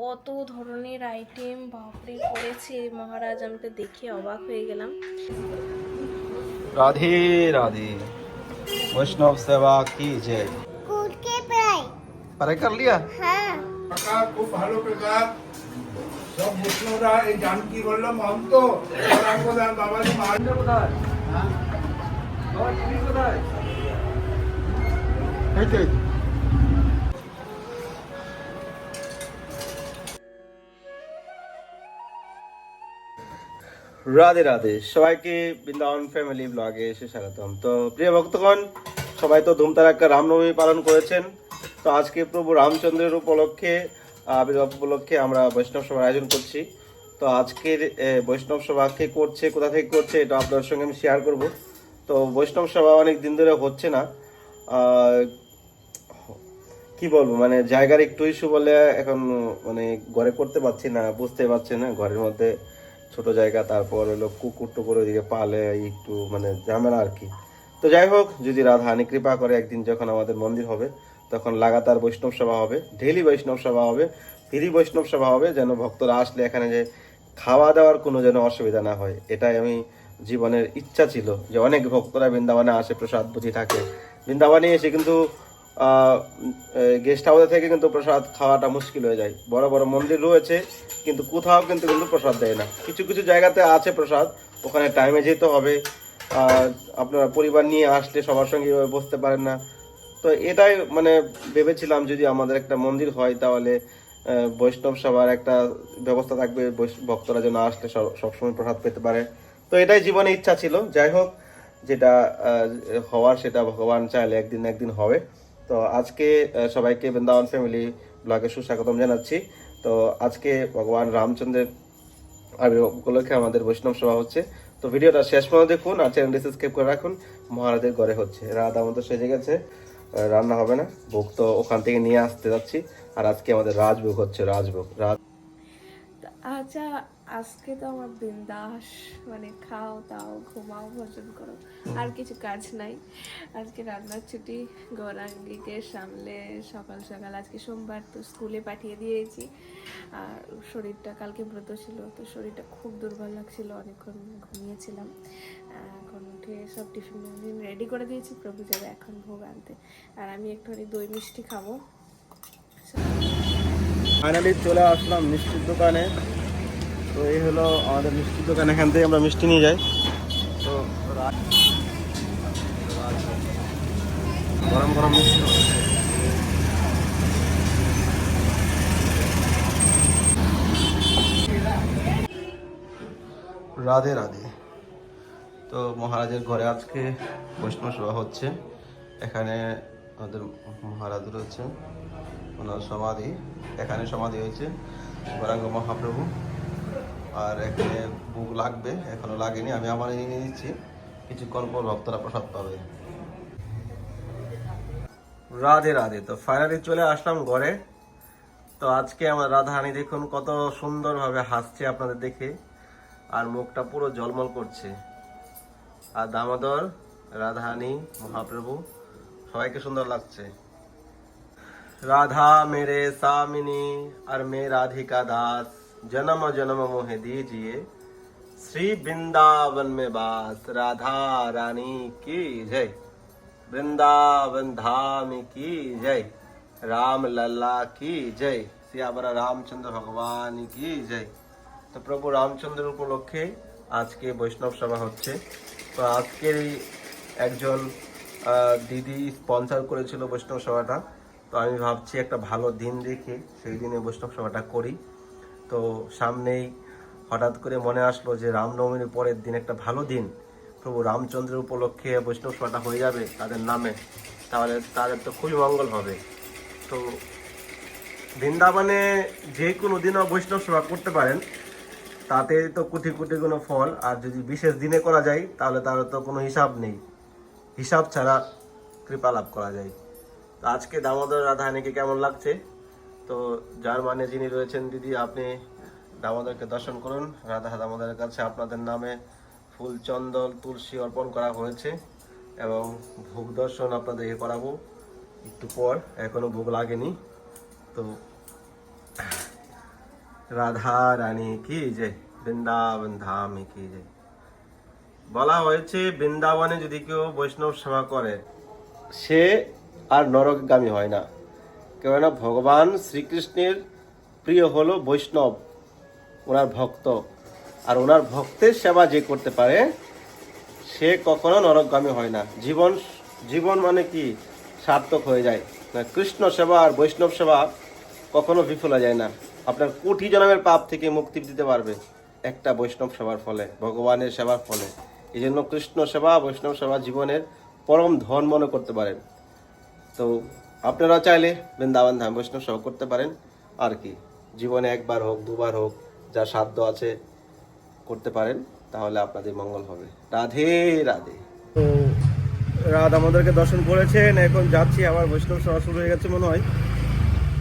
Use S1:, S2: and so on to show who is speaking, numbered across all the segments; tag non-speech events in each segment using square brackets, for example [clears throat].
S1: কত ধরনের আইটেম বাপরে করেছে মহারাজ আমি তো দেখে অবাক হয়ে গেলাম
S2: राधे राधे वैष्णव सेवा की जय
S3: কুটকে প্রায়
S2: पढ़ाई कर लिया
S3: হ্যাঁ
S4: কাকা খুব ভালো কাকা সব বৈষ্ণবরা এই জানকি বলল মহন্ত রামপ্রধান বাবাজি মা
S2: রাধে রাধে। সবাইকে বৃন্দাবন ফ্যামিলি ব্লগে এসে স্বাগতম তো প্রিয় ভক্তগণ, সবাই তো ধুমতারাক্কা রামনবমী পালন করেছেন। তো আজকে প্রভু রামচন্দ্রের উপলক্ষে, আবির্ভাব উপলক্ষে আমরা বৈষ্ণব সভার আয়োজন করছি। তো আজকের বৈষ্ণব সভা কে করছে, কোথা থেকে করছে, এটা আপনার সঙ্গে আমি শেয়ার করব। তো বৈষ্ণব সভা অনেক দিন ধরে হচ্ছে না। কি বলব মানে জায়গার একটু ইস্যু বলে এখন মানে ঘরে করতে পারছি না, বুঝতে পারছি না, ঘরের মধ্যে ছোট জায়গা, তারপর হলো কুকুর টুকুর ওইদিকে পালে একটু মানে ঝামেলা আর কি। তো যাই হোক, যদি রাধা হানি কৃপা করে একদিন যখন আমাদের মন্দির হবে, তখন লাগাতার বৈষ্ণব সভা হবে ডেলি বৈষ্ণব সভা হবে, ফ্রি বৈষ্ণব সভা হবে, যেন ভক্তরা আসলে এখানে যে খাওয়া দাওয়ার কোনো যেন অসুবিধা না হয়। এটাই আমি জীবনের ইচ্ছা ছিল যে অনেক ভক্তরা বৃন্দাবনে আসে, প্রসাদ বুঝি থাকে। বৃন্দাবনে এসে কিন্তু গেস্ট হাউসে থেকে কিন্তু প্রসাদ খাওয়াটা মুশকিল হয়ে যায়। বড় বড় মন্দির রয়েছে, কিন্তু কোথাও কিন্তু কিন্তু প্রসাদ দেয় না। কিছু কিছু জায়গাতে আছে প্রসাদ, ওখানে টাইমে যেতে হবে। আপনারা পরিবার নিয়ে আসলে সবার সঙ্গে বসতে পারেন না। তো এটাই মানে ভেবেছিলাম যদি আমাদের একটা মন্দির হয়, তাহলে বৈষ্ণব সভার একটা ব্যবস্থা থাকবে। ভক্তরা যেন আসলে সব- সবসময় প্রসাদ পেতে পারে। তো এটাই জীবনে ইচ্ছা ছিল। যাই হোক, যেটা হওয়ার সেটা ভগবান চাইলে একদিন একদিন হবে। তো আজকে সবাইকে বৃন্দাবন ফ্যামিলি ব্লগে সুস্বাগতম জানাচ্ছি। তো আজকে ভগবান রামচন্দ্রের আবির্ভাব উপলক্ষে আমাদের বৈষ্ণব সভা হচ্ছে। তো ভিডিওটা শেষ পর্যন্ত দেখুন আর চ্যানেলটি সাবস্ক্রাইব করে রাখুন। মহারাজের ঘরে হচ্ছে। রাধা মতো সেজে গেছে। রান্না হবে না। ভোগ তো ওখান থেকে নিয়ে আসতে যাচ্ছি। আর আজকে আমাদের রাজভোগ হচ্ছে, রাজভোগ। রাজ
S1: আচ্ছা আজকে তো আমার বিন্দাস মানে খাও দাও ঘুমাও ভোজন করো। আর কিছু কাজ নাই। আজকে রান্নার ছুটি গৌরাঙ্গীকে সামলে সকাল সকাল আজকে সোমবার তো স্কুলে পাঠিয়ে দিয়েছি। আর শরীরটা কালকে ব্রত ছিল তো শরীরটা খুব দুর্বল লাগছিল অনেকক্ষণ ঘুমিয়েছিলাম। এখন উঠে সব টিফিন রেডি করে দিয়েছি প্রভু যাবে এখন ভোগ আনতে। আর আমি একটুখানি দই মিষ্টি খাব।
S2: ফাইনালি চলে আসলাম মিষ্টির দোকানে। তো এই হলো আমাদের মিষ্টির দোকান, এখান থেকে আমরা মিষ্টি নিয়ে যাই। তো গরম গরম মিষ্টি। রাধে রাধে। তো মহারাজের ঘরে আজকে বৈষ্ণব সভা হচ্ছে। এখানে আমাদের মহারাজ রয়েছে ওনার সমাধি, এখানে সমাধি হয়েছে। গৌরাঙ্গ মহাপ্রভু। আর এখানে বুক লাগবে, এখনও লাগেনি, আমি আমার এনে নিচ্ছি কিছুক্ষণ পর ভক্তরা প্রসাদ পাবে। রাধে রাধে, তো ফাইনালি চলে আসলাম ঘরে। তো আজকে আমার রাধাহানি দেখুন কত সুন্দরভাবে হাসছে আপনাদের দেখে, আর মুখটা পুরো জলমল করছে। আর দামোদর, রাধারানী, মহাপ্রভু, সবাইকে সুন্দর লাগছে। রাধা মেরে সামিনী আর মে রাধিকা দাস। जन्म जन्म मोहे दीजिए श्री वृंदावन में बास राधा रानी की जय वृंदावन धाम की जय राम लल्ला की जय सियाबरा रामचंद्र भगवान की जय তো প্রভু রামচন্দ্রের উপলক্ষে আজকে বৈষ্ণব সভা হচ্ছে তো আজকের এই একজন আহ, দিদি স্পন্সর করেছিল বৈষ্ণব সভাটা তো আমি ভাবছি একটা ভালো দিন দেখে সেই দিনে বৈষ্ণব সভাটা করি তো সামনেই হঠাৎ করে মনে আসলো যে রামনবমীর পরের দিন, একটা ভালো দিন। প্রভু রামচন্দ্রের উপলক্ষে বৈষ্ণব সভাটা হয়ে যাবে তাদের নামে। তাহলে তাদের তো খুবই মঙ্গল হবে। তো বৃন্দাবনে যে কোনো দিনও বৈষ্ণব সেবা করতে পারেন। তাতে তো কোটি কোটি কোনো ফল। আর যদি বিশেষ দিনে করা যায়, তাহলে তার তো কোনো হিসাব নেই। হিসাব ছাড়া কৃপা লাভ করা যায়। তো আজকে দামোদর রাধাহানিকে কেমন লাগছে? তো যার মানে যিনি রয়েছেন দিদি, আপনি দামোদরকে দর্শন করুন। রাধা দামোদরের কাছে আপনাদের নামে ফুল, চন্দন, তুলসী অর্পণ করা হয়েছে এবং ভোগ দর্শন আপনাদেরকে করাবো। একটু পর, এখনও ভোগ লাগেনি। তো, রাধা রানী কি যে, বৃন্দাবন ধাম কি যে। বলা হয়েছে, বৃন্দাবনে যদি কেউ বৈষ্ণব সেবা করে, সে আর নরকগামী হয় না। কেননা ভগবান শ্রীকৃষ্ণের প্রিয় হলো বৈষ্ণব। ওনার ভক্ত। আর ওনার ভক্তের সেবা যে করতে পারে, সে কখনো নরকগামী হয় না। জীবন জীবন মানে কি? সার্থক হয়ে যায়। কৃষ্ণ সেবা আর বৈষ্ণব সেবা কখনো বিফলে যায় না। আপনার কোটি জন্মের পাপ থেকে মুক্তি দিতে পারবে একটা বৈষ্ণব সেবার ফলে, ভগবানের সেবার ফলে। এই জন্য কৃষ্ণ সেবা, বৈষ্ণব সেবা জীবনের পরম ধন মনে করতে পারেন। তো আপনারা চাইলে বৃন্দাবন ধাম বৈষ্ণব সেবা করতে পারেন। আর কি? জীবনে একবার হোক, দুবার হোক যা সাধ্য আছে করতে পারেন তাহলে আপনাদের মঙ্গল হবে। রাধে রাধে। তো রাত আমাদেরকে দর্শন করেছেন এখন যাচ্ছি আবার বৈষ্ণব সভা শুরু হয়ে গেছে মনে হয়।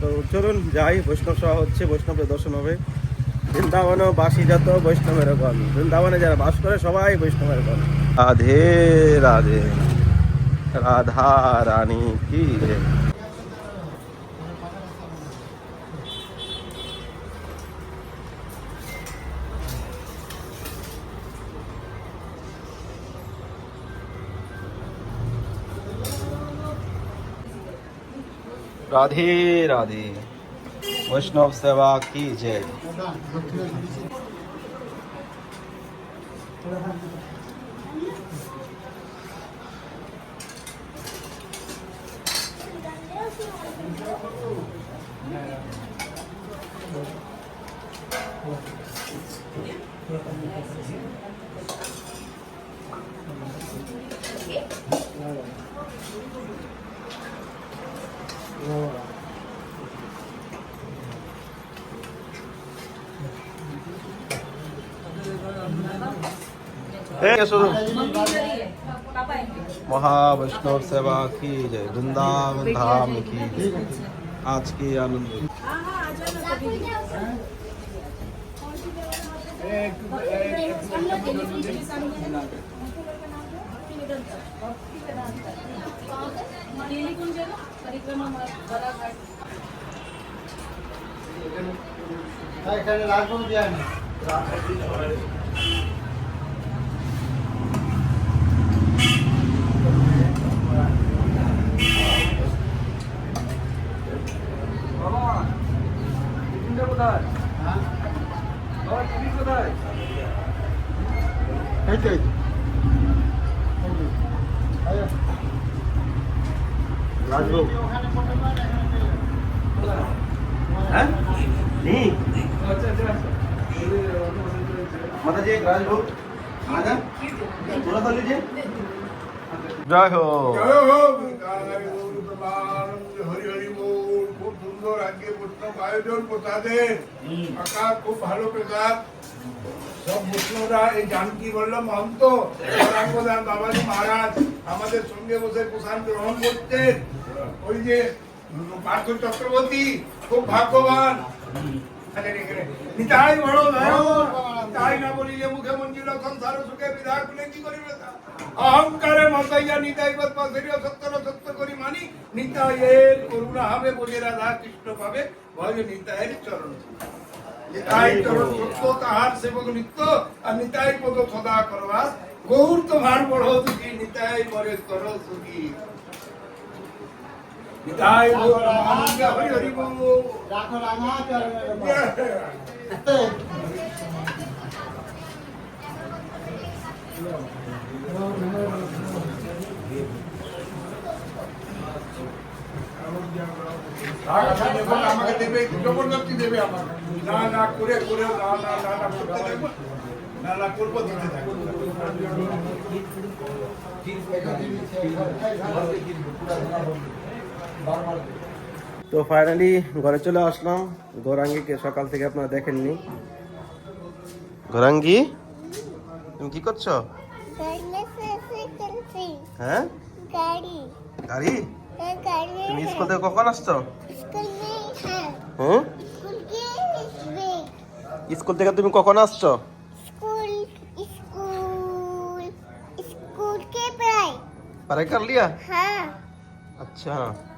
S2: তো চলুন যাই বৈষ্ণব সভা হচ্ছে বৈষ্ণবের দর্শন হবে। বৃন্দাবনেও বাসি যত বৈষ্ণবের গণ। বৃন্দাবনে যারা বাস করে সবাই বৈষ্ণবের গণ। রাধে রাধে। রাধা রানী কি राधे राधे। वैष्णव सेवा की जय। महावैष्णव सेवा की जय। वृंदावन धाम की जय। आज की आनंद। परिक्रमा काय लागून द्या ना
S4: জয় আমাদের সঙ্গে বসে প্রসাদ। গ্রহণ করতেন ওই যে পার্থ চক্রবর্তী খুব ভাগ্যবান। নিতাই বড় তাই না বলিলে অহংকারে মতাইয়া নিতাই সত্তর সত্য করি মানি। নিতাইয়ের করুণা হবে বলে রাধা কৃষ্ণ পাবে ভজ নিতাইয়ের চরণ নিতাই চরণ সত্য তাহার সেবক নিত্য, আর নিতাই পদ সদা করবা গৌর তোমার বড় দুঃখী নিতাই পরে স্তর সুখী নিতাই গৌর আনন্দ হরি হরি বল
S3: রাখো রাঙা চরণের উপর।
S4: টাকা দেবো না, আমাকে দেবে জবরদস্তি দেবে আমাকে। না না করে করে না না না না করতে দেবো। না না করব দিতে থাকব
S2: তো ফাইনালি ঘরে চলে আসলাম গৌরাঙ্গীকে সকাল থেকে আপনারা দেখেননি গৌরাঙ্গী তুমি কি করছো হ্যাঁ
S3: গাড়ি
S2: গাড়ি
S3: গাড়ি
S2: তুমি স্কুল থেকে কখন আসছো
S3: স্কুল নেই হ্যাঁ
S2: হুম
S3: স্কুল के इसमें
S2: স্কুল থেকে তুমি কখন আসছো
S3: स्कूल स्कूल स्कूल के पढ़ाई
S2: পড়াই কর লিয়া
S3: हाँ
S2: আচ্ছা
S3: हाँ
S2: তো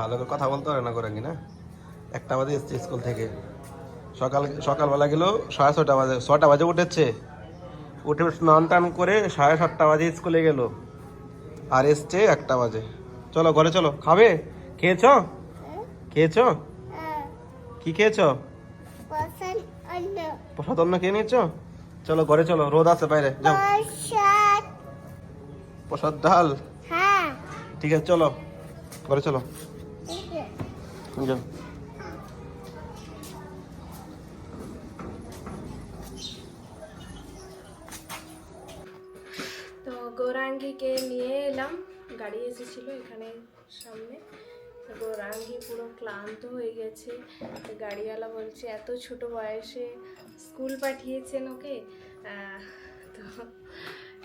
S2: ভালো করে কথা বলতে পারে না গৌরাঙ্গী না একটা বাজে এসছে স্কুল থেকে। সকাল সকালবেলা গেল সাড়ে ছটা বাজে ছটা বাজে উঠেছে। উঠে স্নান টান করে সাড়ে সাতটা বাজে স্কুলে গেল। আর এসছে একটা বাজে। চলো ঘরে চলো। খাবে? খেয়েছ? খেয়েছ? কি খেয়েছ? প্রসাদ অন্য খেয়ে নিয়েছ? চলো ঘরে চলো। রোদ আছে বাইরে যাও। প্রসাদ ডাল?
S3: হ্যাঁ।
S2: ঠিক আছে চলো। ঘরে চলো।
S1: তো গৌরাঙ্গীকে নিয়ে এলাম। গাড়ি এসেছিল এখানে সামনে। গৌরাঙ্গী পুরো ক্লান্ত হয়ে গেছে। গাড়িওয়ালা বলছে, এত ছোট বয়সে স্কুল পাঠিয়েছেন ওকে? তো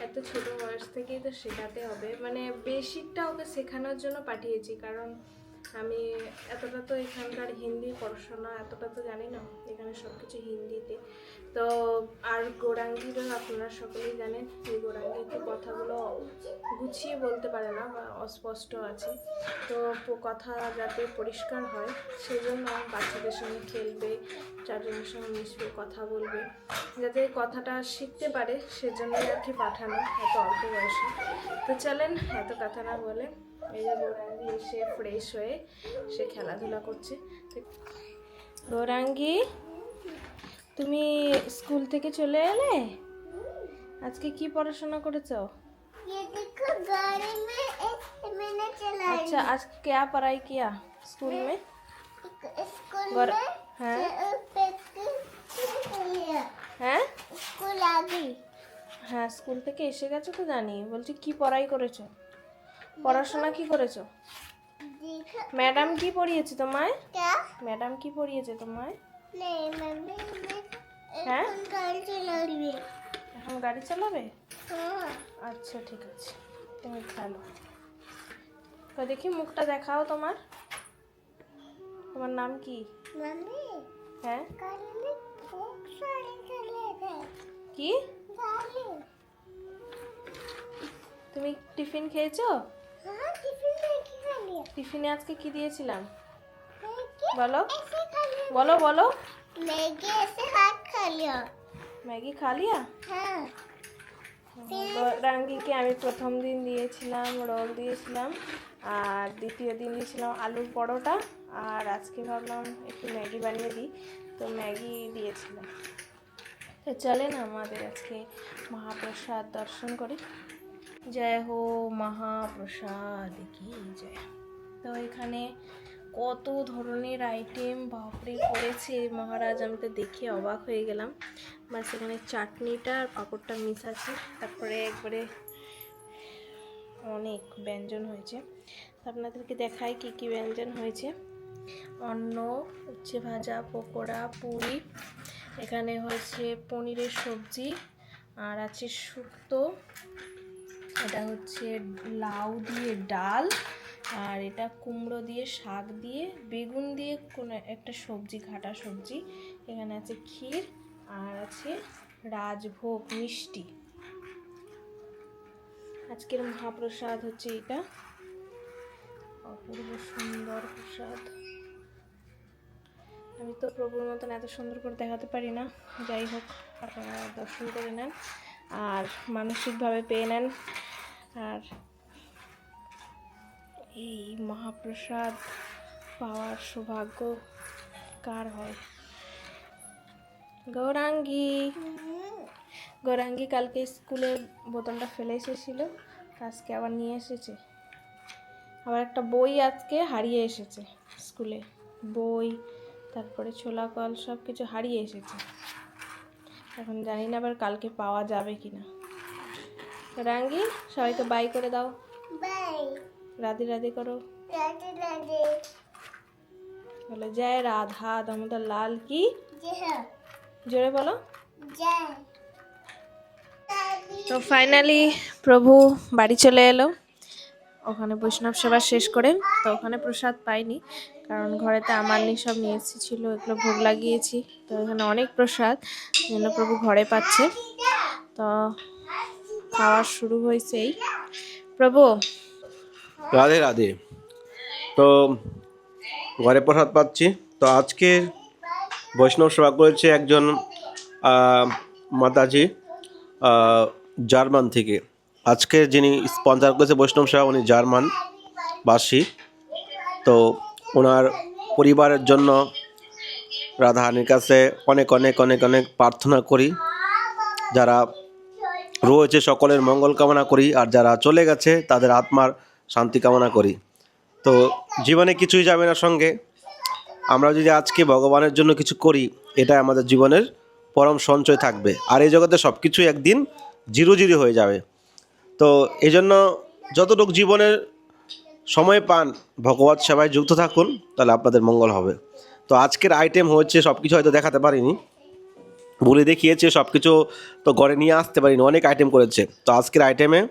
S1: এত ছোট বয়স থেকেই তো শেখাতে হবে। মানে বেসিকটা ওকে শেখানোর জন্য পাঠিয়েছি, কারণ আমি এতটা তো এখানকার হিন্দি পড়াশোনা এতটা তো জানি না, এখানে সব কিছু হিন্দিতে। তো আর গোরাঙ্গিরও আপনারা সকলেই জানেন, যে গোরাঙ্গি কথাগুলো গুছিয়ে বলতে পারে না বা অস্পষ্ট আছে। তো কথা যাতে পরিষ্কার হয় সেই জন্য বাচ্চাদের সঙ্গে খেলবে, চারজনের সঙ্গে মিশবে, কথা বলবে। যাতে কথাটা শিখতে পারে, সেজন্যই আর কি পাঠানো, এত অল্প বয়সে। তো চলেন, এত কথা না বলে এই যে গৌরাঙ্গি এসে ফ্রেশ হয়ে সে খেলাধুলা করছে তো গৌরাঙ্গি তুমি স্কুল থেকে চলে এলে আজকে কি পড়াশোনা করেছো
S3: ये देखो गाड़ी में एक मैंने चलाई
S1: अच्छा आज क्या पढ़ाई किया स्कूल में
S3: स्कूल
S1: गौर-
S3: में
S1: हाँ?
S3: लिया
S1: হ্যাঁ
S3: स्कूल आ गई
S1: হ্যাঁ স্কুল থেকে এসে গেছো তো জানি বলছি কি পড়াই করেছো পড়াশোনা কি করেছ? ম্যাডাম কি পড়িয়েছে তোমায়? ম্যাডাম কি পড়িয়েছে তোমায়? হ্যাঁ?
S3: এখন গাড়ি
S1: চালাবে। আচ্ছা ঠিক আছে। তুমি খেলো। তো দেখি মুখটা দেখাও তোমার। তোমার নাম কি? হ্যাঁ? কি? তুমি টিফিন খেয়েছো?
S3: হ্যাঁ,
S1: টিফিনে আজকে কি দিয়েছিলাম?
S3: হ্যাঁ,
S1: বলো। বলো বলো।
S3: ম্যাগি এসে হাত খালিয়া
S1: ম্যাগি খালিয়া
S3: হ্যাঁ।
S1: রাঙ্গিকে আমি প্রথম দিন দিয়েছিলাম রোল দিয়েছিলাম আর দ্বিতীয় দিন দিয়েছিলাম আলুর পরোটা আর আজকে ভাবলাম একটু ম্যাগি বানিয়ে দিই তো ম্যাগি দিয়েছিলাম। তো চলেন আমাদের আজকে মহাপ্রসাদ দর্শন করি। জয় হো মহাপ্রসাদ কি জয়। তো এখানে কত ধরনের আইটেম বাপরে করেছে মহারাজ, আমি তো দেখে অবাক হয়ে গেলাম। বাস সেখানে চাটনিটা আর পাঁপড়টা মিস আছে, তারপরে একবারে অনেক ব্যঞ্জন হয়েছে। আপনাদেরকে দেখাই কি কি ব্যঞ্জন হয়েছে। অন্ন, উচ্ছে ভাজা, পকোড়া, পুরি, এখানে হয়েছে পনিরের সবজি, আর আছে শুক্তো এটা হচ্ছে লাউ দিয়ে ডাল আর এটা কুমড়ো দিয়ে শাক দিয়ে, বেগুন দিয়ে কোনো একটা সবজি, ঘাটা সবজি। এখানে আছে ক্ষীর আর আছে রাজভোগ মিষ্টি। আজকের মহাপ্রসাদ হচ্ছে এটা। অপূর্ব সুন্দর প্রসাদ। আমি তো প্রভুর মতন এত সুন্দর করে দেখাতে পারি না। যাই হোক, আপনারা দর্শন করে নেন আর মানসিকভাবে পেয়ে নেন। আর এই মহাপ্রসাদ পাওয়ার সৌভাগ্য কার হয়? গৌরাঙ্গী। গৌরাঙ্গী কালকে স্কুলে বোতলটা ফেলে এসেছিল আজকে আবার নিয়ে এসেছে। আবার একটা বই আজকে হারিয়ে এসেছে স্কুলে। বই, তারপরে ছোলা কল সব কিছু হারিয়ে এসেছে। এখন জানি না আবার কালকে পাওয়া যাবে কি না রাঙ্গি সবাইকে বাই করে দাও।
S3: বাই।
S1: রাধে রাধে করো।
S3: রাধে রাধে।
S1: বলো জয় রাধা দামোদর লাল কি? জোরে বলো। তো ফাইনালি প্রভু বাড়ি চলে এলো। ওখানে বৈষ্ণব সেবা শেষ করে তো ওখানে প্রসাদ পাইনি। কারণ ঘরেতে আমার নিয়ে সব নিয়ে এসেছিল এগুলো ভোগ লাগিয়েছি। তো এখানে অনেক প্রসাদ যেন প্রভু ঘরে পাচ্ছে। তো খাওয়া শুরু হয়েছেই। প্রভু।
S2: রাধে রাধে। তো ঘরে প্রসাদ পাচ্ছি। তো আজকের বৈষ্ণব সেবা করেছে একজন মাতাজি জার্মান থেকে। আজকে যিনি স্পন্সর করেছে বৈষ্ণব সেবা, উনি জার্মান বাসী। তো ওনার পরিবারের জন্য রাধাহানির কাছে অনেক অনেক অনেক অনেক প্রার্থনা করি। যারা রয়েছে, সকলের মঙ্গল কামনা করি। আর যারা চলে গেছে, তাদের আত্মার শান্তি কামনা করি। তো জীবনে কিছুই যাবে না সঙ্গে। আমরা যদি আজকে ভগবানের জন্য কিছু করি এটা আমাদের জীবনের পরম সঞ্চয় থাকবে। আর এই জগতে সব কিছু একদিন জিরো জিরো হয়ে যাবে। তো এই জন্য যতটুকু জীবনের সময় পান, ভগবত সেবায় যুক্ত থাকুন, তাহলে আপনাদের মঙ্গল হবে। তো আজকের আইটেম হচ্ছে সব কিছু হয়তো দেখাতে পারিনি। বলে দেখিয়েছে সব কিছু তো ঘরে নিয়ে আসতে পারিনি, অনেক আইটেম করেছে। তো আজকের আইটেমে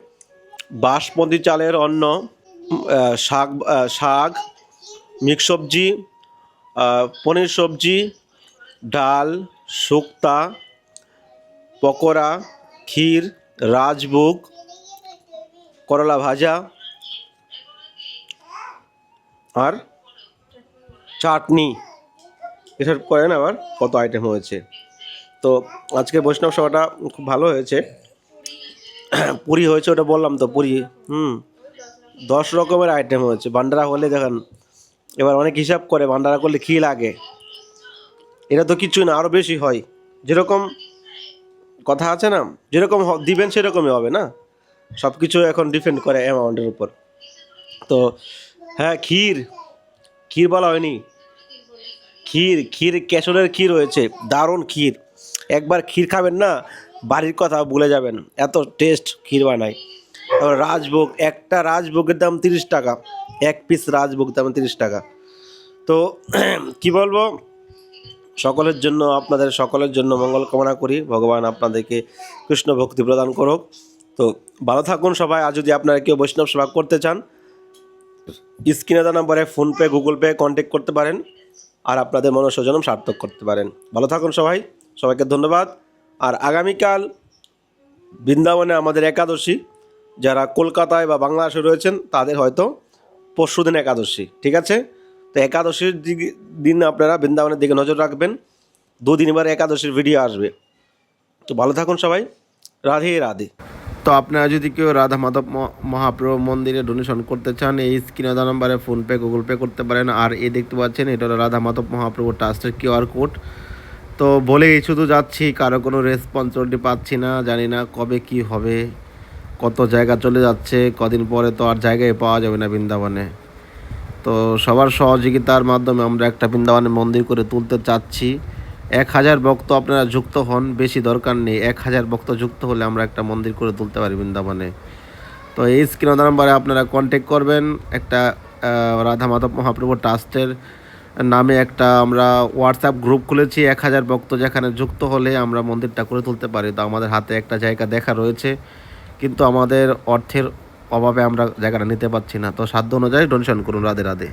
S2: বাসমতি চালের অন্ন শাক শাক, মিক্স সবজি পনির সবজি, ডাল, শুক্তা, পকোড়া, ক্ষীর, রাজভোগ, করলা ভাজা, আর চাটনি। এসব করেন আবার কত আইটেম হয়েছে। তো আজকে বৈষ্ণব সভাটা খুব ভালো হয়েছে। পুরি হয়েছে ওটা বললাম তো, পুরি, হুম। দশ রকমের আইটেম হয়েছে। ভান্ডারা হলে দেখেন, এবার অনেক হিসাব করে ভান্ডারা করলে কী লাগে? এটা তো কিছুই না আরও বেশি হয়। যেরকম কথা আছে না, যেরকম দিবেন সেরকমই হবে না? সব কিছু এখন ডিপেন্ড করে অ্যামাউন্টের উপর। তো হ্যাঁ ক্ষীর ক্ষীর বলা হয়নি। ক্ষীর ক্ষীর, কেশরের ক্ষীর হয়েছে, দারুণ ক্ষীর। একবার ক্ষীর খাবেন না, বাড়ির কথা ভুলে যাবেন। এত টেস্ট ক্ষীর বানায়। তারপর রাজভোগ, একটা রাজভোগের দাম তিরিশ টাকা। এক পিস রাজভোগ দাম তিরিশ টাকা। তো, [clears throat] কি বলব? সকলের জন্য, আপনাদের সকলের জন্য মঙ্গল কামনা করি। ভগবান আপনাদেরকে কৃষ্ণ ভক্তি প্রদান করুক। তো, ভালো থাকুন সবাই। আর যদি আপনারা কেউ বৈষ্ণব সেবা করতে চান, স্ক্রিনে দেওয়া নম্বরে ফোনপে গুগল পে কন্ট্যাক্ট করতে পারেন। আর আপনাদের মনস্বজনম সার্থক করতে পারেন। ভালো থাকুন সবাই। সবাইকে ধন্যবাদ। আর আগামীকাল বৃন্দাবনে আমাদের একাদশী, যারা কলকাতায় বা বাংলাদেশে রয়েছেন, তাদের হয়তো পরশুদিন একাদশী, ঠিক আছে? তো একাদশীর দিন আপনারা বৃন্দাবনের দিকে নজর রাখবেন। দুদিন এবার একাদশীর ভিডিও আসবে। তো ভালো থাকুন সবাই। রাধে রাধে। তো আপনারা যদি কেউ রাধা মাধব মহাপ্রভু মন্দিরে ডোনেশন করতে চান, এই স্ক্রিনে দেওয়া নাম্বারে ফোনপে গুগল পে করতে পারেন। আর এই দেখতে পাচ্ছেন, এটা হলো রাধা মাধব মহাপ্রভু ট্রাস্টের কিউআর কোড তো বলেই শুধু যাচ্ছি, কারও কোনো রেসপন্স রেসপন্সিবিলিটি পাচ্ছি না, জানি না কবে কি হবে, কত জায়গা চলে যাচ্ছে, কদিন পরে তো আর জায়গায় পাওয়া যাবে না বৃন্দাবনে। তো সবার সহযোগিতার মাধ্যমে আমরা একটা বৃন্দাবনের মন্দির করে তুলতে চাচ্ছি। এক হাজার ভক্ত আপনারা যুক্ত হন, বেশি দরকার নেই, এক হাজার ভক্ত যুক্ত হলে আমরা একটা মন্দির করে তুলতে পারি বৃন্দাবনে। তো এই স্ক্রিন নাম্বারে আপনারা কন্ট্যাক্ট করবেন, একটা রাধা মাধব মহাপ্রভু ট্রাস্টের নামে একটা আমরা হোয়াটসঅ্যাপ গ্রুপ খুলেছি, এক হাজার ভক্ত যেখানে যুক্ত হলে আমরা মন্দিরটা করে তুলতে পারি। তো আমাদের হাতে একটা জায়গা দেখা রয়েছে, কিন্তু আমাদের অর্থের অভাবে আমরা জায়গাটা নিতে পারছি না। তো সাধ্য অনুযায়ী ডোনেশন করুন রাধে রাধে।